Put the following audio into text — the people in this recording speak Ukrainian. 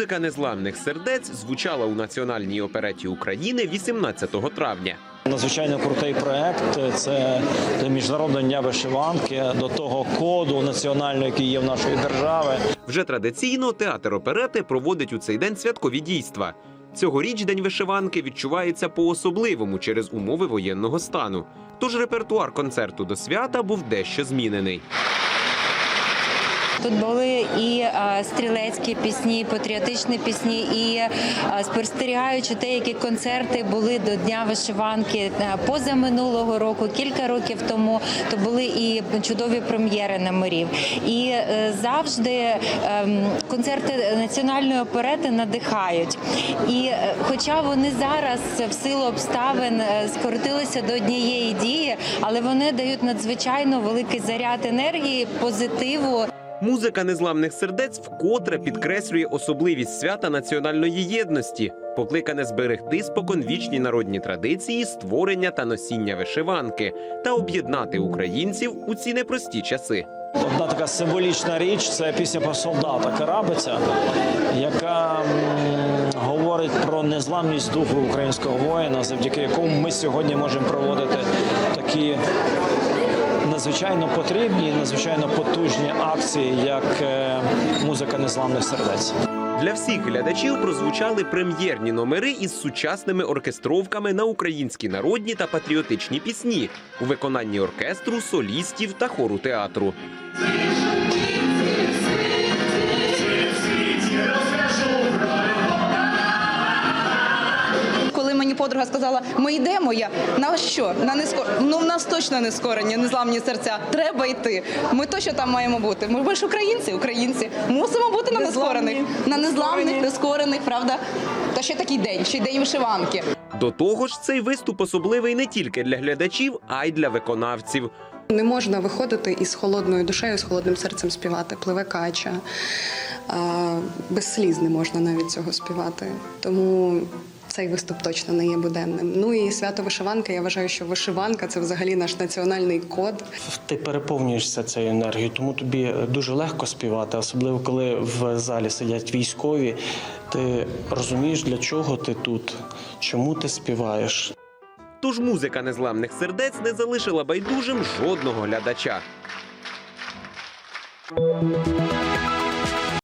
Музика незламних сердець звучала у національній опереті України 18 травня. Надзвичайно крутий проект. Це міжнародне дня вишиванки до того коду національного, який є в нашої держави. Вже традиційно театр оперети проводить у цей день святкові дійства. Цьогоріч день вишиванки відчувається по-особливому через умови воєнного стану. Тож репертуар концерту до свята був дещо змінений. Тут були і стрілецькі пісні, і патріотичні пісні, і спостерігаючи те, які концерти були до Дня вишиванки е, поза минулого року, кілька років тому, то були і чудові прем'єри номерів. І е, завжди ем, концерти національної оперети надихають. І е, хоча вони зараз в силу обставин е, скоротилися до однієї дії, але вони дають надзвичайно великий заряд енергії, позитиву. Музика незламних сердець вкотре підкреслює особливість свята національної єдності, покликане зберегти споконвічні народні традиції, створення та носіння вишиванки та об'єднати українців у ці непрості часи. Одна така символічна річ це пісня про солдата Карабиця, яка говорить про незламність духу українського воїна, завдяки якому ми сьогодні можемо проводити такі надзвичайно потрібні, надзвичайно потужні акції, як е, музика незламних сердець. Для всіх глядачів прозвучали прем'єрні номери із сучасними оркестровками на українські народні та патріотичні пісні у виконанні оркестру, солістів та хору театру. Подруга сказала, ми йдемо, я на що? На нескор... Ну в нас точно не скорені, незламні серця. Треба йти. Ми точно там маємо бути. Ми, ми ж українці, українці. Мусимо бути на нескорених, на незламних, нескорених, правда? Та ще такий день, ще й день вишиванки. До того ж, цей виступ особливий не тільки для глядачів, а й для виконавців. Не можна виходити із холодною душею, з холодним серцем співати. Пливе кача. Без сліз не можна навіть цього співати. Тому цей виступ точно не є буденним. Ну і свято вишиванки. Я вважаю, що вишиванка це взагалі наш національний код. Ти переповнюєшся цією енергією, тому тобі дуже легко співати, особливо коли в залі сидять військові. Ти розумієш, для чого ти тут, чому ти співаєш. Тож музика незламних сердець не залишила байдужим жодного глядача.